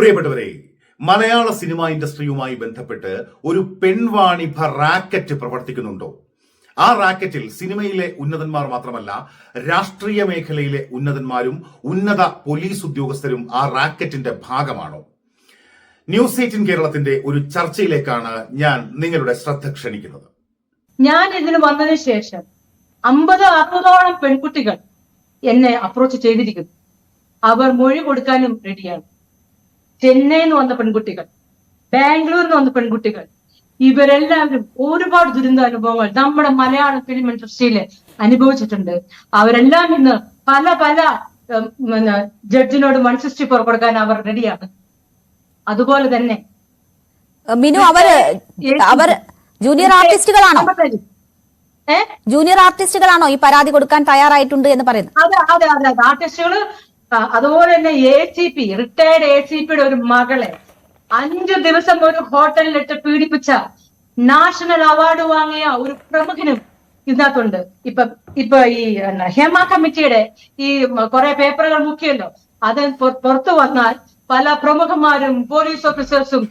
പ്രിയപ്പെട്ടവരെ മലയാള സിനിമാ ഇൻഡസ്ട്രിയുമായി ബന്ധപ്പെട്ട് ഒരു പെൺവാണിഭ റാക്കറ്റ് പ്രവർത്തിക്കുന്നുണ്ടോ? ആ റാക്കറ്റിൽ സിനിമയിലെ ഉന്നതന്മാർ മാത്രമല്ല രാഷ്ട്രീയ മേഖലയിലെ ഉന്നതന്മാരും ഉന്നത പോലീസ് ഉദ്യോഗസ്ഥരും ആ റാക്കറ്റിന്റെ ഭാഗമാണോ? ന്യൂസ് എയ്റ്റീൻ കേരളത്തിന്റെ ഒരു ചർച്ചയിലേക്കാണ് ഞാൻ നിങ്ങളുടെ ശ്രദ്ധ ക്ഷണിക്കുന്നത്. ഞാൻ ഇതിന് വന്നതിന് ശേഷം അമ്പത് അറുപതോളം പെൺകുട്ടികൾ എന്നെ അപ്രോച്ച് ചെയ്തിരിക്കുന്നു. അവർ മൊഴി കൊടുക്കാനും റെഡിയാണ് ചെന്നൈയിൽ നിന്ന് വന്ന പെൺകുട്ടികൾ ബാംഗ്ലൂരിൽ നിന്ന് വന്ന പെൺകുട്ടികൾ ഇവരെല്ലാവരും ഒരുപാട് ദുരന്ത അനുഭവങ്ങൾ നമ്മുടെ മലയാള ഫിലിം ഇൻഡസ്ട്രിയിൽ അനുഭവിച്ചിട്ടുണ്ട്. അവരെല്ലാം ഇന്ന് പല പല ജഡ്ജിനോട് വൺ സിക്സ്റ്റി ഫോർ കൊടുക്കാൻ അവർ റെഡിയാണ്. അതുപോലെ തന്നെ മിനു അവർ അവർ ജൂനിയർ ആർട്ടിസ്റ്റുകളാണോ? ജൂനിയർ ആർട്ടിസ്റ്റുകളാണോ ഈ പരാതി കൊടുക്കാൻ തയ്യാറായിട്ടുണ്ട് എന്ന് പറയുന്നത്? അതെ അതെ അതെ അതെ. ആർട്ടിസ്റ്റുകൾ ആ, അതുപോലെ തന്നെ A C P retired A C പിയുടെ ഒരു മകളെ അഞ്ചു ദിവസം ഒരു ഹോട്ടലിലിട്ട് പീഡിപ്പിച്ച നാഷണൽ അവാർഡ് വാങ്ങിയ ഒരു പ്രമുഖനും ഇതിനകത്തുണ്ട്. ഇപ്പൊ ഇപ്പൊ ഈ ഹേമ കമ്മിറ്റിയുടെ ഈ കുറെ പേപ്പറുകൾ മുക്കിയല്ലോ അത് പുറത്തു വന്നാൽ പല പ്രമുഖന്മാരും പോലീസ് ഓഫീസേഴ്സും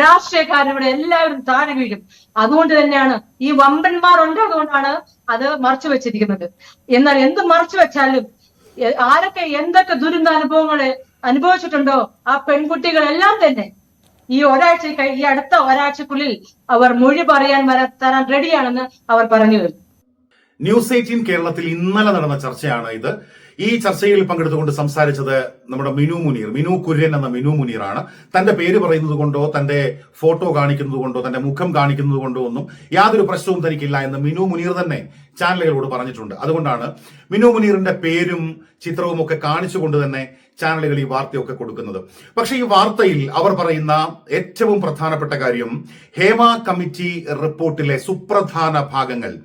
രാഷ്ട്രീയക്കാരും ഇവിടെ എല്ലാവരും താഴെ വീഴും. അതുകൊണ്ട് തന്നെയാണ് ഈ വമ്പന്മാർ ഉണ്ട് അതുകൊണ്ടാണ് അത് മറച്ചു വെച്ചിരിക്കുന്നത്. എന്നാൽ എന്ത് മറച്ചു വെച്ചാലും ആരൊക്കെ എന്തൊക്കെ ദുരന്ത അനുഭവങ്ങൾ അനുഭവിച്ചിട്ടുണ്ടോ ആ പെൺകുട്ടികളെല്ലാം തന്നെ ഈ ഒരാഴ്ച ഈ അടുത്ത ഒരാഴ്ചക്കുള്ളിൽ അവർ മൊഴി പറയാൻ വര തരാൻ റെഡിയാണെന്ന് അവർ പറഞ്ഞു ന്യൂസ് എയ്റ്റീൻ കേരളത്തിൽ ഇന്നലെ നടന്ന ചർച്ചയാണ് ഇത്. ഈ ചർച്ചയിൽ പങ്കെടുത്തുകൊണ്ട് സംസാരിച്ചത് നമ്മുടെ മിനു മുനീർ. മിനു കുര്യൻ എന്ന മിനു മുനീറാണ്. തന്റെ പേര് പറയുന്നത് കൊണ്ടോ തന്റെ ഫോട്ടോ കാണിക്കുന്നത് കൊണ്ടോ തന്റെ മുഖം കാണിക്കുന്നത് കൊണ്ടോ ഒന്നും യാതൊരു പ്രശ്നവും തനിക്കില്ല എന്ന് മിനു മുനീർ തന്നെ ചാനലുകളോട് പറഞ്ഞിട്ടുണ്ട്. അതുകൊണ്ടാണ് മിനു മുനീറിന്റെ പേരും ചിത്രവും ഒക്കെ കാണിച്ചുകൊണ്ട് തന്നെ ചാനലുകൾ ഈ വാർത്തയൊക്കെ കൊടുക്കുന്നത്. പക്ഷേ ഈ വാർത്തയിൽ അവർ പറയുന്ന ഏറ്റവും പ്രധാനപ്പെട്ട കാര്യം ഹേമ കമ്മിറ്റി റിപ്പോർട്ടിലെ സുപ്രധാന ഭാഗങ്ങൾ.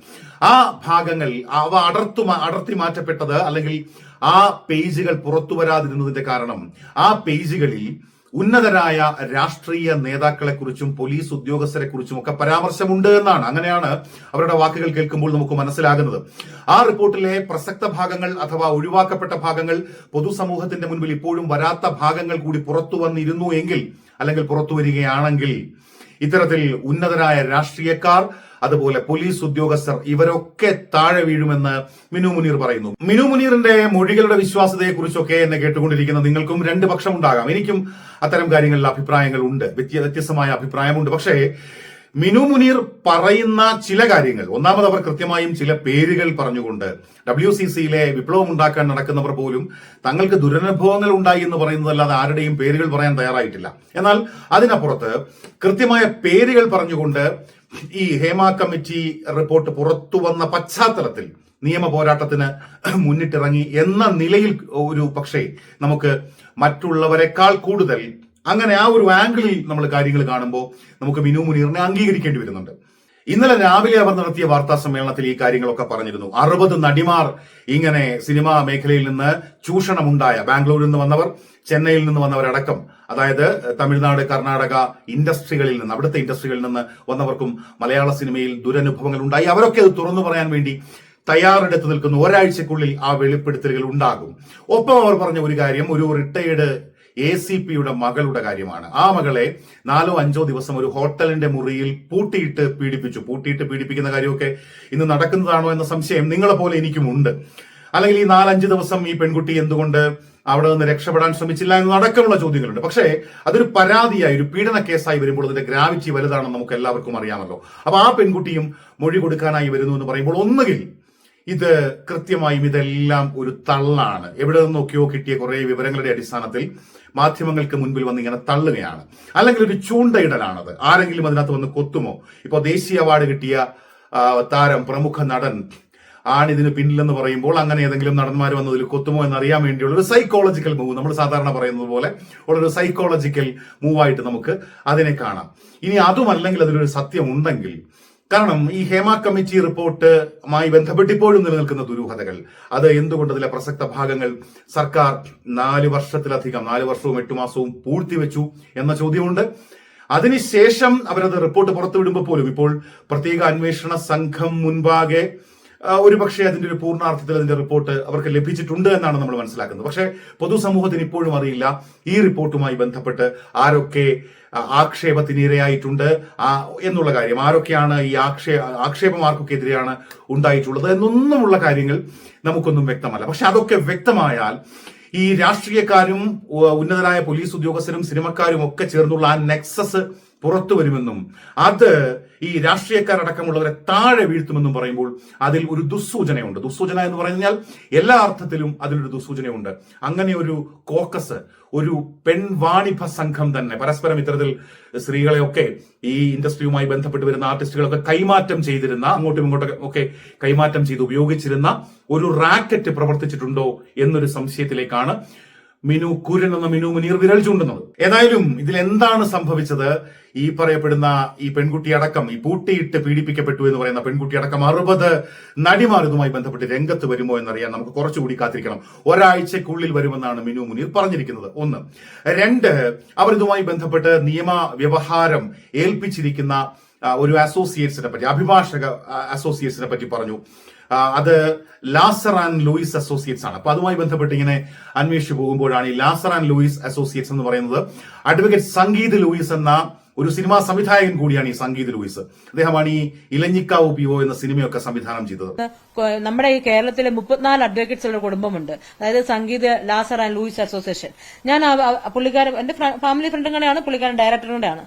ആ ഭാഗങ്ങൾ അവ അടർത്തു അടർത്തി മാറ്റപ്പെട്ടത് അല്ലെങ്കിൽ ആ പേജുകൾ പുറത്തു വരാതിരുന്നതിന്റെ കാരണം ആ പേജുകളിൽ ഉന്നതരായ രാഷ്ട്രീയ നേതാക്കളെ കുറിച്ചും പോലീസ് ഉദ്യോഗസ്ഥരെ കുറിച്ചും ഒക്കെ പരാമർശമുണ്ട് എന്നാണ്. അങ്ങനെയാണ് അവരുടെ വാക്കുകൾ കേൾക്കുമ്പോൾ നമുക്ക് മനസ്സിലാകുന്നത്. ആ റിപ്പോർട്ടിലെ പ്രസക്ത ഭാഗങ്ങൾ അഥവാ ഒഴിവാക്കപ്പെട്ട ഭാഗങ്ങൾ പൊതുസമൂഹത്തിന്റെ മുൻപിൽ ഇപ്പോഴും വരാത്ത ഭാഗങ്ങൾ കൂടി പുറത്തു വന്നിരുന്നു എങ്കിൽ അല്ലെങ്കിൽ പുറത്തു വരികയാണെങ്കിൽ ഇത്തരത്തിൽ ഉന്നതരായ രാഷ്ട്രീയക്കാർ അതുപോലെ പോലീസ് ഉദ്യോഗസ്ഥർ ഇവരൊക്കെ താഴെ വീഴുമെന്ന് മിനു മുനീർ പറയുന്നു. മിനു മുനീറിന്റെ മൊഴികളുടെ വിശ്വാസ്യതയെ കുറിച്ചൊക്കെ എന്നെ കേട്ടുകൊണ്ടിരിക്കുന്ന നിങ്ങൾക്കും രണ്ട് പക്ഷമുണ്ടാകാം എനിക്കും അത്തരം കാര്യങ്ങളിൽ അഭിപ്രായങ്ങൾ ഉണ്ട് വ്യത്യ- വ്യത്യസ്തമായ അഭിപ്രായമുണ്ട്. പക്ഷേ മിനു മുനീർ പറയുന്ന ചില കാര്യങ്ങൾ. ഒന്നാമത് അവർ കൃത്യമായും ചില പേരുകൾ പറഞ്ഞുകൊണ്ട് ഡബ്ല്യു സി സിയിലെ വിപ്ലവം ഉണ്ടാക്കാൻ നടക്കുന്നവർ പോലും തങ്ങൾക്ക് ദുരനുഭവങ്ങൾ ഉണ്ടായി എന്ന് പറയുന്നതല്ലാതെ ആരുടെയും പേരുകൾ പറയാൻ തയ്യാറായിട്ടില്ല. എന്നാൽ അതിനപ്പുറത്ത് കൃത്യമായ പേരുകൾ പറഞ്ഞുകൊണ്ട് ഈ ഹേമ കമ്മിറ്റി റിപ്പോർട്ട് പുറത്തു വന്ന പശ്ചാത്തലത്തിൽ നിയമ പോരാട്ടത്തിന് മുന്നിട്ടിറങ്ങി എന്ന നിലയിൽ ഒരു പക്ഷേ നമുക്ക് മറ്റുള്ളവരെക്കാൾ കൂടുതൽ അങ്ങനെ ആ ഒരു ആംഗിളിൽ നമ്മൾ കാര്യങ്ങൾ കാണുമ്പോൾ നമുക്ക് മിനു മുനീറിനെ അംഗീകരിക്കേണ്ടി വരുന്നുണ്ട്. ഇന്നലെ രാവിലെ അവർ നടത്തിയ വാർത്താ സമ്മേളനത്തിൽ ഈ കാര്യങ്ങളൊക്കെ പറഞ്ഞിരുന്നു. അറുപത് നടിമാർ ഇങ്ങനെ സിനിമാ മേഖലയിൽ നിന്ന് ചൂഷണമുണ്ടായ ബാംഗ്ലൂരിൽ നിന്ന് വന്നവർ ചെന്നൈയിൽ നിന്ന് വന്നവരടക്കം അതായത് തമിഴ്നാട് കർണാടക ഇൻഡസ്ട്രികളിൽ നിന്ന് അവിടുത്തെ ഇൻഡസ്ട്രികളിൽ നിന്ന് വന്നവർക്കും മലയാള സിനിമയിൽ ദുരനുഭവങ്ങൾ ഉണ്ടായി. അവരൊക്കെ അത് തുറന്നു പറയാൻ വേണ്ടി തയ്യാറെടുത്ത് നിൽക്കുന്ന. ഒരാഴ്ചക്കുള്ളിൽ ആ വെളിപ്പെടുത്തലുകൾ ഉണ്ടാകും. ഒപ്പം അവർ പറഞ്ഞ ഒരു കാര്യം ഒരു റിട്ടയേർഡ് എ സി പിയുടെ മകളുടെ കാര്യമാണ്. ആ മകളെ നാലോ അഞ്ചോ ദിവസം ഒരു ഹോട്ടലിന്റെ മുറിയിൽ പൂട്ടിയിട്ട് പീഡിപ്പിച്ചു. പൂട്ടിയിട്ട് പീഡിപ്പിക്കുന്ന കാര്യമൊക്കെ ഇന്ന് നടക്കുന്നതാണോ എന്ന സംശയം നിങ്ങളെ പോലെ എനിക്കുമുണ്ട്. അല്ലെങ്കിൽ ഈ നാലഞ്ച് ദിവസം ഈ പെൺകുട്ടി എന്തുകൊണ്ട് അവിടെ നിന്ന് രക്ഷപ്പെടാൻ ശ്രമിച്ചില്ല എന്നതടക്കമുള്ള ചോദ്യങ്ങളുണ്ട്. പക്ഷേ അതൊരു പരാതിയായി ഒരു പീഡന കേസായി വരുമ്പോൾ അതിന്റെ ഗ്രാവിറ്റി വലുതാണെന്ന് നമുക്ക് എല്ലാവർക്കും അറിയാമല്ലോ. അപ്പൊ ആ പെൺകുട്ടിയും മൊഴി കൊടുക്കാനായി വരുന്നു എന്ന് പറയുമ്പോൾ ഒന്നുകിൽ ഇത് കൃത്യമായും ഇതെല്ലാം ഒരു തള്ളാണ്. എവിടെ നിന്നൊക്കെയോ കിട്ടിയ കുറെ വിവരങ്ങളുടെ അടിസ്ഥാനത്തിൽ മാധ്യമങ്ങൾക്ക് മുൻപിൽ വന്ന് ഇങ്ങനെ തള്ളുകയാണ്. അല്ലെങ്കിൽ ഒരു ചൂണ്ടയിടലാണത്. ആരെങ്കിലും അതിനകത്ത് വന്ന് കൊത്തുമോ? ഇപ്പൊ ദേശീയ അവാർഡ് കിട്ടിയ താരം പ്രമുഖ നടൻ ആണിതിന് പിന്നിലെന്ന് പറയുമ്പോൾ അങ്ങനെ ഏതെങ്കിലും നടന്മാർ വന്നതിൽ കൊത്തുമോ എന്നറിയാൻ വേണ്ടിയുള്ള ഒരു സൈക്കോളജിക്കൽ മൂവ് നമ്മൾ സാധാരണ പറയുന്നത് പോലെ ഉള്ളൊരു സൈക്കോളജിക്കൽ മൂവായിട്ട് നമുക്ക് അതിനെ കാണാം. ഇനി അതുമല്ലെങ്കിൽ അതിലൊരു സത്യം ഉണ്ടെങ്കിൽ കാരണം ഈ ഹേമ കമ്മിറ്റി റിപ്പോർട്ടുമായി ബന്ധപ്പെട്ട് ഇപ്പോഴും നിലനിൽക്കുന്ന ദുരൂഹതകൾ. അത് എന്തുകൊണ്ട് അതിലെ പ്രസക്ത ഭാഗങ്ങൾ സർക്കാർ നാല് വർഷത്തിലധികം നാല് വർഷവും എട്ട് മാസവും പൂഴ്ത്തിവെച്ചു എന്ന ചോദ്യമുണ്ട്. അതിനുശേഷം അവരത് റിപ്പോർട്ട് പുറത്തുവിടുമ്പോൾ പോലും ഇപ്പോൾ പ്രത്യേക അന്വേഷണ സംഘം മുൻപാകെ ആ, ഒരു പക്ഷേ അതിന്റെ ഒരു പൂർണാർത്ഥത്തിൽ അതിന്റെ റിപ്പോർട്ട് അവർക്ക് ലഭിച്ചിട്ടുണ്ട് എന്നാണ് നമ്മൾ മനസ്സിലാക്കുന്നത്. പക്ഷേ പൊതുസമൂഹത്തിന് ഇപ്പോഴും അറിയില്ല. ഈ റിപ്പോർട്ടുമായി ബന്ധപ്പെട്ട് ആരൊക്കെ ആ, ആക്ഷേപത്തിന് ഇരയായിട്ടുണ്ട് ആ, എന്നുള്ള കാര്യം. ആരൊക്കെയാണ് ഈ ആക്ഷേ ആക്ഷേപം ആർക്കൊക്കെ എതിരെയാണ് ഉണ്ടായിട്ടുള്ളത് എന്നൊന്നുമുള്ള കാര്യങ്ങൾ നമുക്കൊന്നും വ്യക്തമല്ല. പക്ഷെ അതൊക്കെ വ്യക്തമായാൽ ഈ രാഷ്ട്രീയക്കാരും ഉന്നതരായ പോലീസ് ഉദ്യോഗസ്ഥരും സിനിമക്കാരും ഒക്കെ ചേർന്നുള്ള ആ നെക്സസ് പുറത്തു വരുമെന്നും അത് ഈ രാഷ്ട്രീയക്കാരടക്കമുള്ളവരെ താഴെ വീഴ്ത്തുമെന്നും പറയുമ്പോൾ അതിൽ ഒരു ദുസ്സൂചനയുണ്ട്. ദുസ്സൂചന എന്ന് പറഞ്ഞാൽ എല്ലാ അർത്ഥത്തിലും അതിലൊരു ദുസ്സൂചനയുണ്ട്. അങ്ങനെ ഒരു കോക്കസ് ഒരു പെൺവാണിഭ സംഘം തന്നെ പരസ്പരം ഇത്തരത്തിൽ സ്ത്രീകളെയൊക്കെ ഈ ഇൻഡസ്ട്രിയുമായി ബന്ധപ്പെട്ട് വരുന്ന ആർട്ടിസ്റ്റുകളൊക്കെ കൈമാറ്റം ചെയ്തിരുന്ന അങ്ങോട്ടും ഇങ്ങോട്ടും ഒക്കെ കൈമാറ്റം ചെയ്ത് ഉപയോഗിച്ചിരുന്ന ഒരു റാക്കറ്റ് പ്രവർത്തിച്ചിട്ടുണ്ടോ എന്നൊരു സംശയത്തിലേക്കാണ് മിനു കുര്യൻ എന്ന മിനു മുനീർ വിരൽ ചൂണ്ടുന്നത്. ഏതായാലും ഇതിൽ എന്താണ് സംഭവിച്ചത്? ഈ പറയപ്പെടുന്ന ഈ പെൺകുട്ടി അടക്കം ഈ പൂട്ടിയിട്ട് പീഡിപ്പിക്കപ്പെട്ടു എന്ന് പറയുന്ന പെൺകുട്ടി അടക്കം അറുപത് നടിമാർ ഇതുമായി ബന്ധപ്പെട്ട് രംഗത്ത് വരുമോ എന്നറിയാൻ നമുക്ക് കുറച്ചുകൂടി കാത്തിരിക്കണം. ഒരാഴ്ചക്കുള്ളിൽ വരുമെന്നാണ് മിനു മുനീർ പറഞ്ഞിരിക്കുന്നത്. ഒന്ന്. രണ്ട് അവർ ഇതുമായി ബന്ധപ്പെട്ട് നിയമ വ്യവഹാരം ഏൽപ്പിച്ചിരിക്കുന്ന ഒരു അസോസിയേറ്റ്സിനെ പറ്റി അഭിഭാഷക അസോസിയേറ്റ്സിനെ പറ്റി പറഞ്ഞു. അത് ലാസർ ആൻഡ് ലൂയിസ് അസോസിയേറ്റ്സ് ആണ്. അപ്പൊ അതുമായി ബന്ധപ്പെട്ട് ഇങ്ങനെ അന്വേഷിച്ചു പോകുമ്പോഴാണ് ഈ ലാസർ ആൻഡ് ലൂയിസ് അസോസിയേറ്റ്സ് എന്ന് പറയുന്നത്. അഡ്വക്കേറ്റ് സംഗീത് ലൂയിസ് എന്ന ഒരു സിനിമാ സംവിധായകൻ കൂടിയാണ് ഈ സംഗീത ലൂയിസ്. അദ്ദേഹമാണ് ഈ ഇലഞ്ഞിക്കാവ് ഒ എന്ന സിനിമയൊക്കെ സംവിധാനം ചെയ്തത്. നമ്മുടെ ഈ കേരളത്തിലെ മുപ്പത്തിനാല് അഡ്വക്കേറ്റ്സ് ഉള്ള കുടുംബമുണ്ട്. അതായത് Sangeetha Lazar and Louis association. ഞാൻ പുള്ളിക്കാരൻ എന്റെ ഫാമിലി ഫ്രണ്ടും കൂടെയാണ് പുള്ളിക്കാരൻ ഡയറക്ടറും കൂടെയാണ്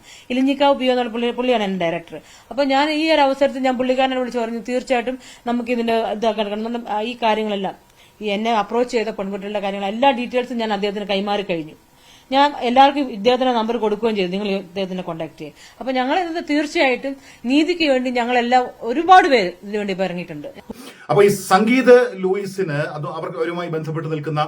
പി ഒ എന്നുള്ള പുള്ളിയാണ് എന്റെ ഡയറക്ടർ. അപ്പൊ ഞാൻ ഈ ഒരു അവസരത്തിൽ ഞാൻ പുള്ളിക്കാരനെ വിളിച്ച് പറഞ്ഞു തീർച്ചയായിട്ടും നമുക്ക് ഇതിന്റെ ഇതാക്കാൻ കാരണം ഈ കാര്യങ്ങളെല്ലാം ഈ എന്നെ അപ്രോച്ച് ചെയ്ത പെൺകുട്ടികളുടെ കാര്യങ്ങൾ എല്ലാ ഡീറ്റെയിൽസും ഞാൻ അദ്ദേഹത്തിന് കൈമാറി കഴിഞ്ഞു ഞാൻ എല്ലാവർക്കും ഇദ്ദേഹത്തിന്റെ നമ്പർ കൊടുക്കുകയും ചെയ്തു. നിങ്ങൾ ഇദ്ദേഹത്തിനെ കോൺടാക്ട് ചെയ്യുക. അപ്പൊ ഞങ്ങൾ ഇത് തീർച്ചയായിട്ടും നീതിക്ക് വേണ്ടി ഞങ്ങളെല്ലാം ഒരുപാട് പേര് ഇതിനു വേണ്ടി പറഞ്ഞിട്ടുണ്ട് അപ്പൊ ഈ സംഗീത ലൂയിസിന് അത് അവർക്ക് അവരുമായി ബന്ധപ്പെട്ട് നിൽക്കുന്ന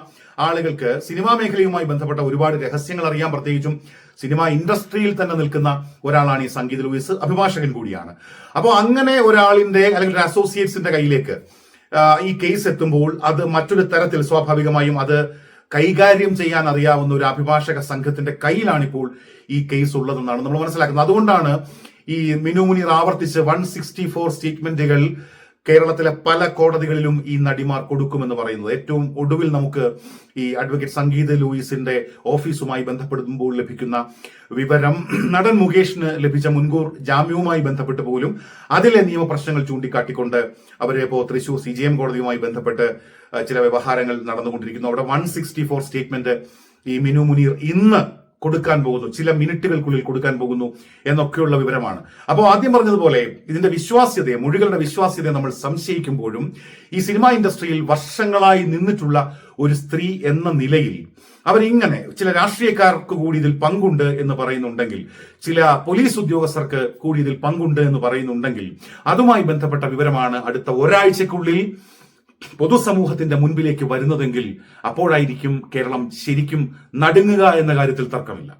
ആളുകൾക്ക് സിനിമാ മേഖലയുമായി ബന്ധപ്പെട്ട ഒരുപാട് രഹസ്യങ്ങൾ അറിയാം പ്രത്യേകിച്ചും സിനിമാ ഇൻഡസ്ട്രിയിൽ തന്നെ നിൽക്കുന്ന ഒരാളാണ് ഈ സംഗീത ലൂയിസ് അഭിഭാഷകൻ കൂടിയാണ്. അപ്പോൾ അങ്ങനെ ഒരാളിന്റെ അല്ലെങ്കിൽ ഒരു അസോസിയേറ്റ്സിന്റെ കയ്യിലേക്ക് ഈ കേസ് എത്തുമ്പോൾ അത് മറ്റൊരു തരത്തിൽ സ്വാഭാവികമായും അത് കൈകാര്യം ചെയ്യാൻ അറിയാവുന്ന ഒരു അഭിഭാഷക സംഘത്തിന്റെ കയ്യിലാണിപ്പോൾ ഈ കേസ് ഉള്ളതെന്നാണ് നമ്മൾ മനസ്സിലാക്കുന്നത്. അതുകൊണ്ടാണ് ഈ മിനുമുനിർ ആവർത്തിച്ച് വൺ സിക്സ്റ്റി ഫോർ സ്റ്റേറ്റ്മെന്റുകൾ കേരളത്തിലെ പല കോടതികളിലും ഈ നടിമാർ കൊടുക്കുമെന്ന് പറയുന്നത്. ഏറ്റവും ഒടുവിൽ നമുക്ക് ഈ അഡ്വക്കേറ്റ് സംഗീത ലൂയിസിന്റെ ഓഫീസുമായി ബന്ധപ്പെടുമ്പോൾ ലഭിക്കുന്ന വിവരം. നടൻ മുകേഷിന് ലഭിച്ച മുൻകൂർ ജാമ്യവുമായി ബന്ധപ്പെട്ട് പോലും അതിലെ നിയമപ്രശ്നങ്ങൾ ചൂണ്ടിക്കാട്ടിക്കൊണ്ട് അവരെ ഇപ്പോൾ തൃശൂർ സി ജി എം കോടതിയുമായി ബന്ധപ്പെട്ട് ചില വ്യവഹാരങ്ങൾ നടന്നുകൊണ്ടിരിക്കുന്നു. അവിടെ വൺ സിക്സ്റ്റി ഫോർ സ്റ്റേറ്റ്മെന്റ് ഈ മിനു മുനീർ ഇന്ന് കൊടുക്കാൻ പോകുന്നു. ചില മിനിറ്റുകൾക്കുള്ളിൽ കൊടുക്കാൻ പോകുന്നു എന്നൊക്കെയുള്ള വിവരമാണ്. അപ്പോൾ ആദ്യം പറഞ്ഞതുപോലെ ഇതിന്റെ വിശ്വാസ്യതയെ മൊഴികളുടെ വിശ്വാസ്യതയെ നമ്മൾ സംശയിക്കുമ്പോഴും ഈ സിനിമാ ഇൻഡസ്ട്രിയിൽ വർഷങ്ങളായി നിന്നിട്ടുള്ള ഒരു സ്ത്രീ എന്ന നിലയിൽ അവരിങ്ങനെ ചില രാഷ്ട്രീയക്കാർക്ക് കൂടി ഇതിൽ പങ്കുണ്ട് എന്ന് പറയുന്നുണ്ടെങ്കിൽ ചില പോലീസ് ഉദ്യോഗസ്ഥർക്ക് കൂടി ഇതിൽ പങ്കുണ്ട് എന്ന് പറയുന്നുണ്ടെങ്കിൽ അതുമായി ബന്ധപ്പെട്ട വിവരമാണ് അടുത്ത ഒരാഴ്ചക്കുള്ളിൽ പൊതുസമൂഹത്തിന്റെ മുൻപിലേക്ക് വരുന്നതെങ്കിൽ അപ്പോഴായിരിക്കും കേരളം ശരിക്കും നടുങ്ങുക എന്ന കാര്യത്തിൽ തർക്കമില്ല.